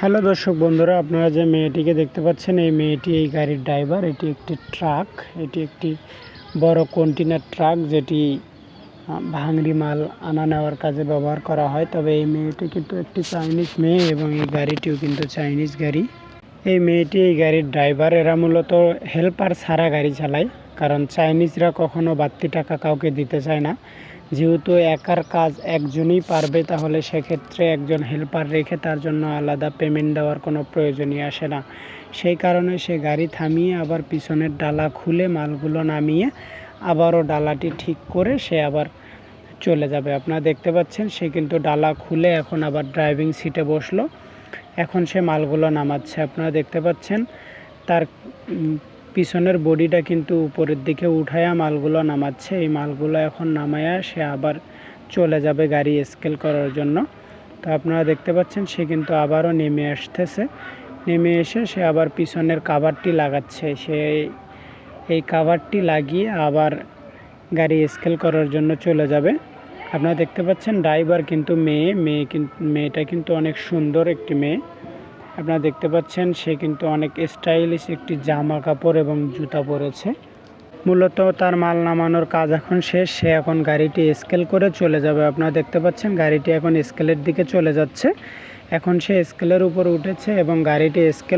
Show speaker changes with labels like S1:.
S1: Hello দর্শক বন্ধুরা, আপনারা যে মেয়েটিকে দেখতে পাচ্ছেন, এই মেয়েটি এই গাড়ির ড্রাইভার। এটি একটি ট্রাক, এটি একটি বড় কন্টেনার ট্রাক যেটি ভাঙড়ি মাল আনা নেওয়ার কাজে ব্যবহার করা হয়। তবে এই মেয়েটি কিন্তু একটি চাইনিজ মেয়ে এবং এই গাড়িটিও কিন্তু চাইনিজ গাড়ি। এই মেয়েটি এই গাড়ির ড্রাইভার এরা মূলত হেল্পার ছাড়া গাড়ি চালায়। কারণ চাইনিজরা কখনো বাড়তি টাকা কাউকে দিতে চায় না। যেহেতু একার কাজ একজনই পারবে, তাহলে সেক্ষেত্রে একজন হেল্পার রেখে তার জন্য আলাদা পেমেন্ট দেওয়ার কোনো প্রয়োজনই আসে না। সেই কারণে সে গাড়ি থামিয়ে আবার পিছনের ডালা খুলে মালগুলো নামিয়ে আবারও ডালাটি ঠিক করে সে আবার চলে যাবে। আপনারা দেখতে পাচ্ছেন, সে কিন্তু ডালা খুলে এখন আবার ড্রাইভিং সিটে বসল। এখন সে মালগুলো নামাচ্ছে, আপনারা দেখতে পাচ্ছেন। তার পিছনের বডিটা কিন্তু উপরের দিকে উঠায়া মালগুলো নামাচ্ছে। এই মালগুলো এখন নামায়া সে আবার চলে যাবে গাড়ি স্কেল করার জন্য। তো আপনারা দেখতে পাচ্ছেন, সে কিন্তু আবারও নেমে আসতেছে। নেমে এসে সে আবার পিছনের কাভারটি লাগাচ্ছে। সে এই কাভারটি লাগিয়ে আবার গাড়ি স্কেল করার জন্য চলে যাবে। আপনারা দেখতে পাচ্ছেন ড্রাইভার কিন্তু মেয়ে মেয়ে কিন্তু মেয়েটা কিন্তু অনেক সুন্দর একটি মেয়ে। আপনারা দেখতে পাচ্ছেন, সে কিন্তু অনেক স্টাইলিশ একটি জামা কাপড় এবং জুতা পরেছে। মূলত তার মাল নামানোর কাজ এখন শেষ, সে এখন গাড়িটি স্কেল করে চলে যাবে। আপনারা দেখতে পাচ্ছেন, গাড়িটি এখন স্কেলের দিকে চলে যাচ্ছে। এখন সে স্কেলের উপর উঠেছে এবং গাড়িটি স্কেল